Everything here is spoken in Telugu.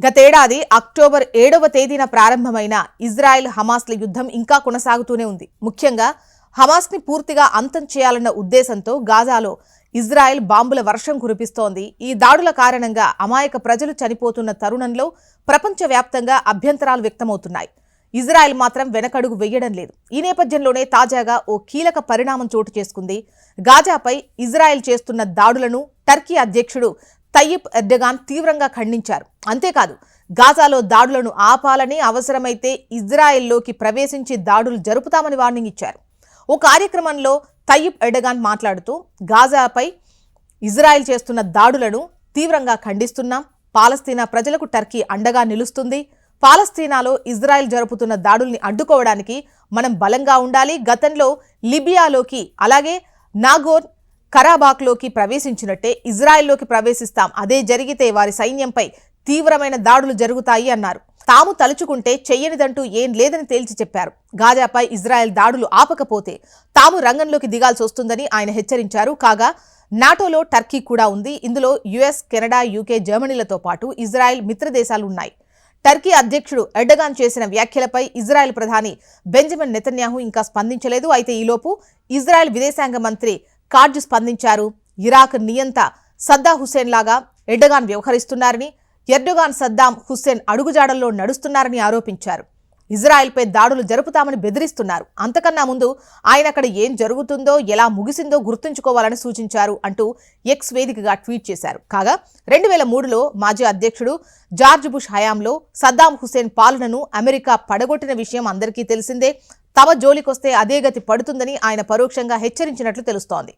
గతేడాది అక్టోబర్ ఏడవ తేదీన ప్రారంభమైన ఇజ్రాయెల్ హమాస్ల యుద్ధం ఇంకా కొనసాగుతూనే ఉంది. ముఖ్యంగా హమాస్ని పూర్తిగా అంతం చేయాలన్న ఉద్దేశంతో గాజాలో ఇజ్రాయెల్ బాంబుల వర్షం కురిపిస్తోంది. ఈ దాడుల కారణంగా అమాయక ప్రజలు చనిపోతున్న తరుణంలో ప్రపంచవ్యాప్తంగా అభ్యంతరాలు వ్యక్తమవుతున్నాయి. ఇజ్రాయెల్ మాత్రం వెనకడుగు వెయ్యడం లేదు. ఈ నేపథ్యంలోనే తాజాగా ఓ కీలక పరిణామం చోటు చేసుకుంది. గాజాపై ఇజ్రాయెల్ చేస్తున్న దాడులను టర్కీ అధ్యక్షుడు తయ్యిప్ ఎర్డగాన్ తీవ్రంగా ఖండించారు. అంతేకాదు గాజాలో దాడులను ఆపాలని అవసరమైతే ఇజ్రాయెల్లోకి ప్రవేశించి దాడులు జరుపుతామని వార్నింగ్ ఇచ్చారు. ఓ కార్యక్రమంలో తయ్యిప్ ఎర్డగాన్ మాట్లాడుతూ గాజాపై ఇజ్రాయెల్ చేస్తున్న దాడులను తీవ్రంగా ఖండిస్తున్నాం. పాలస్తీనా ప్రజలకు టర్కీ అండగా నిలుస్తుంది. పాలస్తీనాలో ఇజ్రాయెల్ జరుపుతున్న దాడుల్ని అడ్డుకోవడానికి మనం బలంగా ఉండాలి. గతంలో లిబియాలోకి అలాగే నాగోర్ కరాబాక్లోకి ప్రవేశించినట్టే ఇజ్రాయెల్లోకి ప్రవేశిస్తాం. అదే జరిగితే వారి సైన్యంపై తీవ్రమైన దాడులు జరుగుతాయి అన్నారు. తాము తలుచుకుంటే చెయ్యనిదంటూ ఏం లేదని తేల్చి చెప్పారు. గాజాపై ఇజ్రాయెల్ దాడులు ఆపకపోతే తాము రంగంలోకి దిగాల్సి వస్తుందని ఆయన హెచ్చరించారు. కాగా నాటోలో టర్కీ కూడా ఉంది. ఇందులో యుఎస్ కెనడా యూకే జర్మనీలతో పాటు ఇజ్రాయెల్ మిత్రదేశాలు ఉన్నాయి టర్కీ అధ్యక్షుడు ఎర్డగాన్ చేసిన వ్యాఖ్యలపై ఇజ్రాయెల్ ప్రధాని బెంజమిన్ నెతన్యాహు ఇంకా స్పందించలేదు. అయితే ఈలోపు ఇజ్రాయెల్ విదేశాంగ మంత్రి కార్జ్ స్పందించారు. ఇరాక్ నియంత సద్దా హుస్సేన్ లాగా ఎర్డగాన్ వ్యవహరిస్తున్నారని ఎర్డగాన్ సద్దాం హుస్సేన్ అడుగుజాడల్లో నడుస్తున్నారని ఆరోపించారు. ఇజ్రాయెల్పై దాడులు జరుపుతామని బెదిరిస్తున్నారు. అంతకన్నా ముందు ఆయన అక్కడ ఏం జరుగుతుందో ఎలా ముగిసిందో గుర్తుంచుకోవాలని సూచించారు అంటూ ఎక్స్ వేదికగా ట్వీట్ చేశారు. కాగా రెండు వేల మూడులో మాజీ అధ్యక్షుడు జార్జ్ బుష్ హయాంలో సద్దాం హుసేన్ పాలనను అమెరికా పడగొట్టిన విషయం అందరికీ తెలిసిందే. తమ జోలికొస్తే అదే గతి పడుతుందని ఆయన పరోక్షంగా హెచ్చరించినట్లు తెలుస్తోంది.